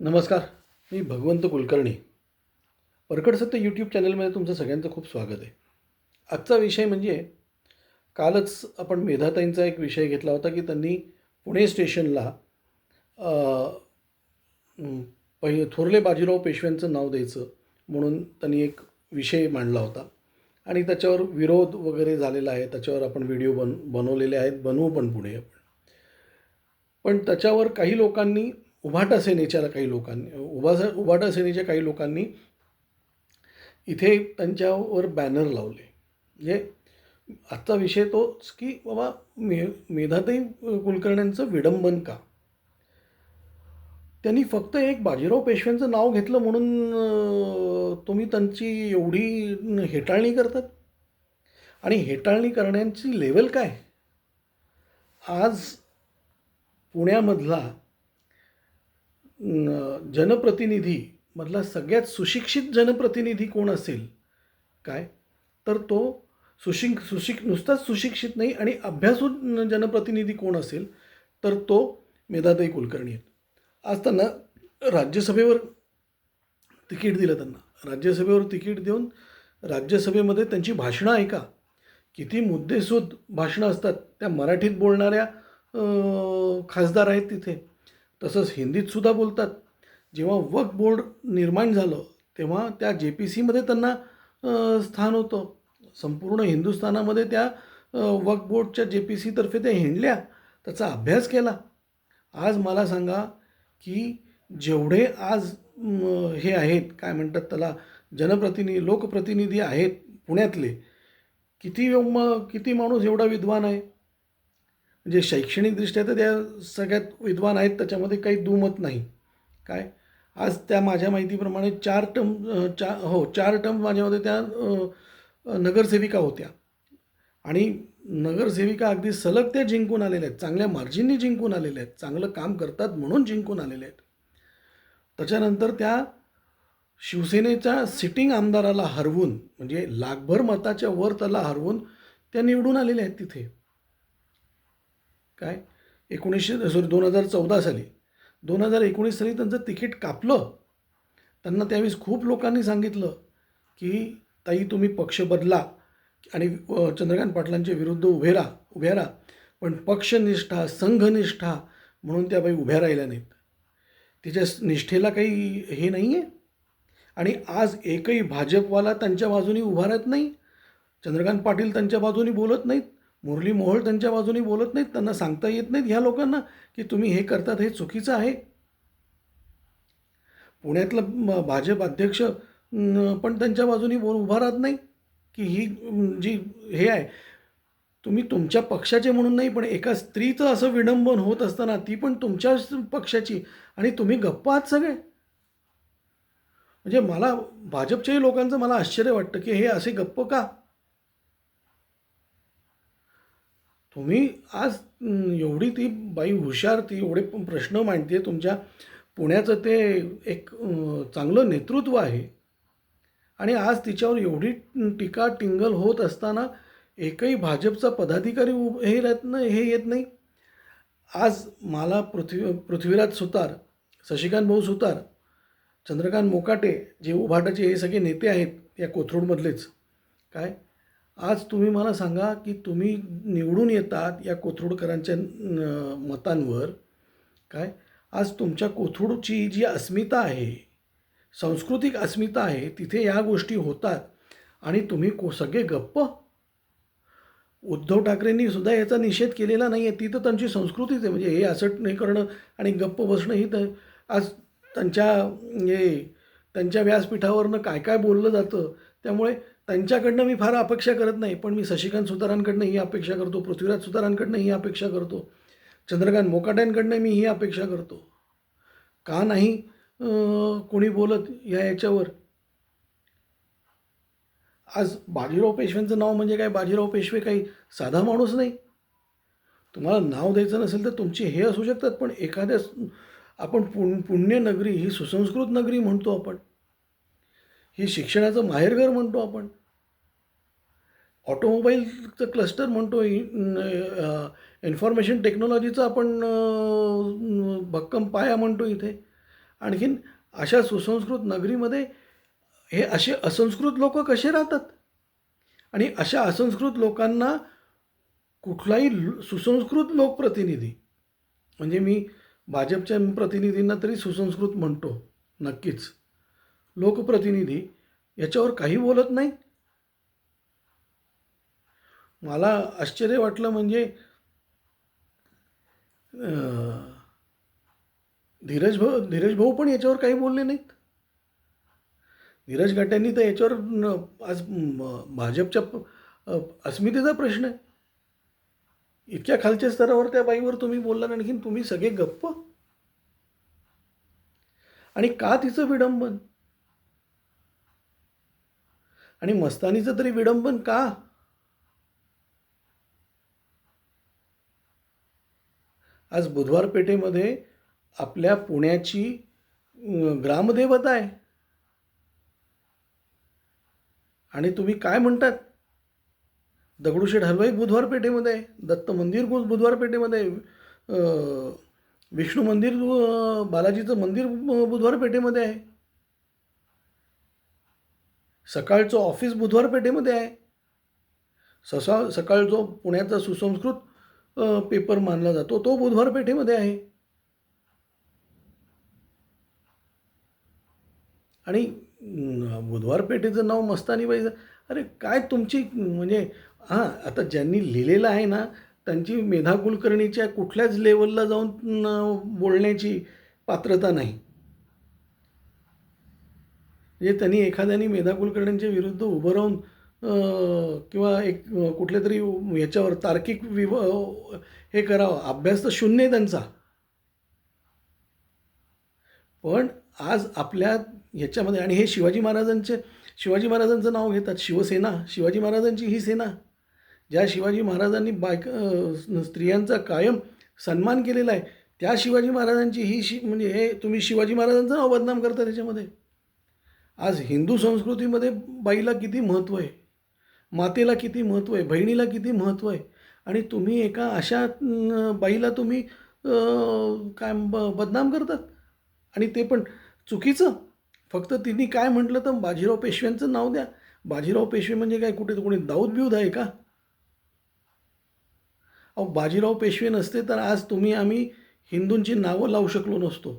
नमस्कार मी भगवंत कुलकर्णी. परकड सत्य यूट्यूब चॅनलमध्ये तुमचं सगळ्यांचं खूप स्वागत आहे. आजचा विषय म्हणजे कालच आपण मेधाताईंचा एक विषय घेतला होता की त्यांनी पुणे स्टेशनला पहि थोरले बाजीराव पेशव्यांचं नाव द्यायचं म्हणून त्यांनी एक विषय मांडला होता. आणि त्याच्यावर विरोध वगैरे झालेला आहे त्याच्यावर आपण व्हिडिओ बन बनवलेले आहेत बनवू पण पुढे आपण. पण त्याच्यावर काही लोकांनी उभाटा सेनेच्या काही लोकांनी उभा उभाटा सेनेच्या काही लोकांनी इथे त्यांच्यावर बॅनर लावले. म्हणजे आजचा विषय तोच की बाबा मे मेधाताई कुलकर्ण्यांचं विडंबन का? त्यांनी फक्त एक बाजीराव पेशव्यांचं नाव घेतलं म्हणून तुम्ही त्यांची एवढी हेटाळणी करतात? आणि हेटाळणी करण्याची लेवल काय? आज पुण्यामधला जनप्रतिनिधी मधला सगळ्यात सुशिक्षित जनप्रतिनिधी कोण असेल? काय? तर तो सुशिक सुशिक नुसताच सुशिक्षित नाही आणि अभ्यासू जनप्रतिनिधी कोण असेल? तर तो मेधाताई कुलकर्णी आहेत. आज त्यांना राज्यसभेवर तिकीट दिलं त्यांना. राज्यसभेवर तिकीट देऊन राज्यसभेमध्ये त्यांची भाषणं ऐका. किती मुद्देसूद भाषणं असतात त्या मराठीत बोलणाऱ्या खासदार आहेत तिथे. तसंच हिंदीतसुद्धा बोलतात. जेव्हा वक्फ बोर्ड निर्माण झालं तेव्हा त्या जे पी सीमध्ये त्यांना स्थान होतं. संपूर्ण हिंदुस्थानामध्ये त्या अं, वक्फ बोर्डच्या जे पी सीतर्फे त्या हिंडल्या त्याचा अभ्यास केला. आज मला सांगा की जेवढे आज हे आहेत काय म्हणतात त्याला जनप्रतिनिधी लोकप्रतिनिधी आहेत पुण्यातले किती म किती माणूस एवढा विद्वान आहे? म्हणजे शैक्षणिकदृष्ट्या तर त्या सगळ्यात विद्वान आहेत त्याच्यामध्ये काही दुमत नाही. काय? आज त्या माझ्या माहितीप्रमाणे चार टर्म चार चा हो चार टर्म माझ्यामध्ये त्या नगरसेविका होत्या. आणि नगरसेविका अगदी सलग त्या जिंकून आलेल्या आहेत. चांगल्या मार्जिननी जिंकून आलेल्या आहेत. चांगलं काम करतात म्हणून जिंकून आलेल्या आहेत. त्याच्यानंतर त्या शिवसेनेच्या सिटिंग आमदाराला हरवून म्हणजे लाखभर मताच्या वर त्याला हरवून त्या निवडून आलेल्या आहेत तिथे. काय? एकोणीसशे सॉरी दोन हजार चौदा साली. दोन हजार एकोणीस साली त्यांचं तिकीट कापलं. त्यांना त्यावेळेस खूप लोकांनी सांगितलं की ताई तुम्ही पक्ष बदला आणि चंद्रकांत पाटलांच्या विरुद्ध उभे राहा उभ्या राहा. पण पक्षनिष्ठा संघनिष्ठा म्हणून त्या बाई उभ्या राहिल्या नाहीत. तिच्या निष्ठेला काही हे नाही आहे आणि आज एकही भाजपवाला त्यांच्या बाजूनी उभा राहत नाही. चंद्रकांत पाटील त्यांच्या बाजूनी बोलत नाहीत. मुरली मोहोळ त्यांच्या बाजूने बोलत नाहीत त्यांना सांगता येत नाहीत ह्या लोकांना की तुम्ही हे करतात हे चुकीचं आहे. पुण्यातलं भाजप अध्यक्ष पण त्यांच्या बाजूनी बोल उभा राहत नाही की ही जी हे आहे. तुम्ही तुमच्या पक्षाचे म्हणून नाही पण एका स्त्रीचं असं विडंबन होत असताना ती पण तुमच्याच पक्षाची आणि तुम्ही गप्प आहात सगळे. म्हणजे मला भाजपच्याही लोकांचं मला आश्चर्य वाटतं की हे असे गप्प का? तुम्ही आज एवढी ती बाई हुशार ती एवढे प्रश्न मांडते तुमच्या पुण्याचं ते एक चांगलं नेतृत्व आहे. आणि आज तिच्यावर एवढी टीका टिंगल होत असताना एकही भाजपचा पदाधिकारी उभ हे राहत नाही हे येत नाही. आज मला पृथ्वी पृथ्वीराज सुतार शशिकांत भाऊ सुतार चंद्रकांत मोकाटे जे उभाटाचे हे सगळे नेते आहेत या कोथरूडमधलेच काय? आज तुम्ही मला सांगा की तुम्ही निवडून येतात या कोथरूडकरांच्या मतांवर. काय? आज तुमच्या कोथरूडची जी अस्मिता आहे सांस्कृतिक अस्मिता आहे तिथे या गोष्टी होतात आणि तुम्ही को सगळे गप्प? उद्धव ठाकरेंनी सुद्धा याचा निषेध केलेला नाही आहे ती तर त्यांची संस्कृतीच आहे. म्हणजे हे असं नाही करणं आणि गप्प बसणं ही तर आज त्यांच्या हे त्यांच्या व्यासपीठावरनं काय काय बोललं जातं? त्यामुळे त्यांच्याकडनं मी फार अपेक्षा करत नाही पण मी शशिकांत सुतारांकडनं ही अपेक्षा करतो पृथ्वीराज सुतारांकडनं ही अपेक्षा करतो चंद्रकांत मोकाट्यांकडनं मी ही अपेक्षा करतो. का नाही कोणी बोलत या याच्यावर? आज बाजीराव पेशव्यांचं नाव म्हणजे काय? बाजीराव पेशवे काही साधा माणूस नाही. तुम्हाला नाव द्यायचं नसेल तर तुमची हे असू शकतात पण एखाद्या आपण पुण पुण्यनगरी ही सुसंस्कृत नगरी म्हणतो आपण. ही शिक्षणाचं माहेरघर म्हणतो आपण. ऑटोमोबाईलचं क्लस्टर म्हणतो इन्फॉर्मेशन टेक्नॉलॉजीचं आपण भक्कम पाया म्हणतो इथे. आणखीन अशा सुसंस्कृत नगरीमध्ये हे असे असंस्कृत लोक कसे राहतात? आणि अशा असंस्कृत लोकांना कुठलाही सुसंस्कृत लोकप्रतिनिधी म्हणजे मी भाजपच्या प्रतिनिधींना तरी सुसंस्कृत म्हणतो नक्कीच. लोकप्रतिनिधी याच्यावर काही बोलत नाही. मला आश्चर्य वाटलं म्हणजे धीरज भाऊ धीरज भाऊ पण याच्यावर काही बोलले नाहीत. धीरज गाट्यांनी तर याच्यावर आज भाजपच्या अस्मितेचा प्रश्न आहे. इतक्या खालच्या स्तरावर त्या बाईवर तुम्ही बोलला आणखीन तुम्ही सगळे गप्प? आणि का तिचं विडंबन? आणि मस्तानीचं तरी विडंबन का? आज बुधवार पेठेमध्ये आपल्या पुण्याची ग्रामदेवता आहे. आणि तुम्ही काय म्हणतात? दगडूशेठ हलवाई बुधवार पेठेमध्ये आहे दत्त मंदिर बुधवार पेठेमध्ये विष्णू मंदिर बालाजीचं मंदिर बुधवार पेठेमध्ये आहे. सकाळचं ऑफिस बुधवार पेठेमध्ये आहे. ससा सकाळ जो पुण्याचा सुसंस्कृत पेपर मानला जातो तो बुधवार पेठेमध्ये आहे. आणि बुधवार पेठेचं नाव मस्तानीबाईचं अरे काय तुमची म्हणजे हां आता ज्यांनी लिहिलेलं आहे ना त्यांची मेधा कुलकर्णीच्या कुठल्याच लेवलला जाऊन बोलण्याची पात्रता नाही. म्हणजे त्यांनी एखाद्याने मेधा कुलकर्णींच्या विरुद्ध उभं राहून किंवा एक कुठल्या तरी याच्यावर तार्किक विव हे करावं. अभ्यास तर शून्य आहे त्यांचा. पण आज आपल्या ह्याच्यामध्ये आणि हे शिवाजी महाराजांचे शिवाजी महाराजांचं नाव घेतात शिवसेना. शिवाजी महाराजांची ही सेना. ज्या शिवाजी महाराजांनी बायक स्त्रियांचा कायम सन्मान केलेला आहे त्या शिवाजी महाराजांची ही शि म्हणजे हे तुम्ही शिवाजी महाराजांचं नाव बदनाम करता त्याच्यामध्ये. आज हिंदू संस्कृतीमध्ये बाईला किती महत्त्व आहे? मातेला किती महत्त्व आहे? बहिणीला किती महत्त्व आहे? आणि तुम्ही एका अशा बाईला तुम्ही काय ब बदनाम करतात? आणि ते पण चुकीचं? फक्त तिने काय म्हटलं तर बाजीराव पेशव्यांचं नाव द्या. बाजीराव पेशवे म्हणजे काय? कुठे कोणी दाऊद बिऊद आहे का? अहो बाजीराव पेशवे नसते तर आज तुम्ही आम्ही हिंदूंची नावं लावू शकलो नसतो.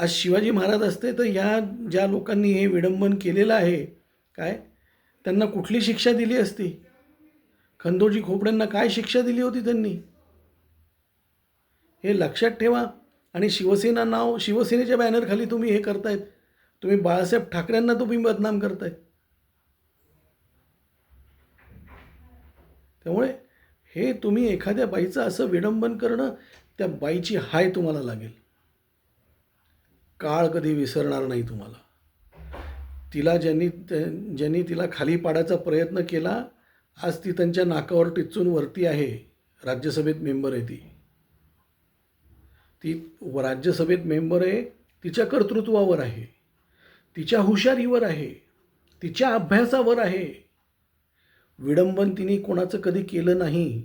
आज शिवाजी महाराज असते तर ह्या ज्या लोकांनी हे विडंबन केलेलं आहे काय? त्यांना कुठली शिक्षा दिली असती? खंदोजी खोपड्यांना काय शिक्षा दिली होती त्यांनी? हे लक्षात ठेवा. आणि शिवसेना नाव शिवसेनेच्या बॅनरखाली तुम्ही हे करतायत. तुम्ही बाळासाहेब ठाकरेंना तुम्ही बदनाम करतायत. त्यामुळे हे तुम्ही एखाद्या बाईचं असं विडंबन करणं त्या बाईची हाय तुम्हाला लागेल. काळ कधी विसरणार नाही तुम्हाला. तिला ज्यांनी ज्यांनी तिला खाली पाडायचा प्रयत्न केला आज ती त्यांच्या नाकावर टिचून वरती आहे. राज्यसभेत मेंबर आहे ती. ती राज्यसभेत मेंबर आहे तिच्या कर्तृत्वावर आहे. तिच्या हुशारीवर आहे. तिच्या अभ्यासावर आहे. विडंबन तिने कोणाचं कधी केलं नाही.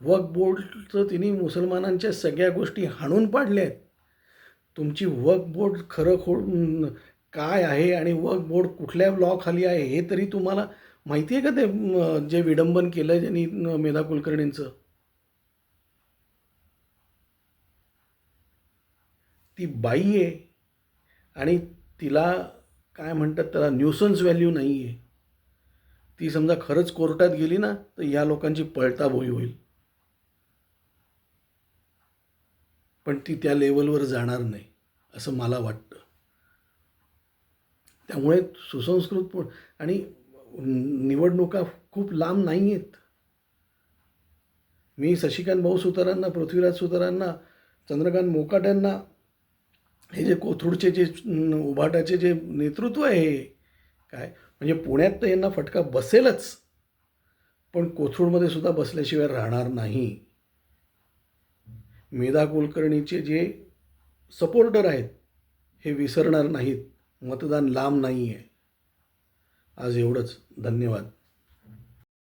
वक बोर्डचं तिने मुसलमानांच्या सगळ्या गोष्टी हाणून पाडल्या आहेत तुमची वर्कबोर्ड खरं खो काय आहे आणि वर्कबोर्ड कुठल्या ब्लॉकखाली आहे हे तरी तुम्हाला माहिती आहे का ते जे विडंबन केलं ज्यांनी मेधा कुलकर्णींचं? ती बाई आहे आणि तिला काय म्हणतात त्याला न्यूसन्स व्हॅल्यू नाही आहे ती समजा खरंच कोर्टात गेली ना तर या लोकांची पळताभोई होईल. पण ती त्या लेवलवर जाणार नाही असं मला वाटतं. त्यामुळे सुसंस्कृत पण आणि निवडणुका खूप लांब नाही आहेत मी शशिकांत भाऊ सुतारांना पृथ्वीराज सुतारांना चंद्रकांत मोकाट्यांना हे जे कोथरूडचे जे उभाटाचे जे नेतृत्व आहे काय? म्हणजे पुण्यात तर यांना फटका बसेलच पण कोथरूडमध्ये सुद्धा बसल्याशिवाय राहणार नाही. मेधा कुलकर्णीचे जे सपोर्टर आहेत हे विसरणार नाहीत. मतदान लांब नाही आहे आज एवढंच. धन्यवाद.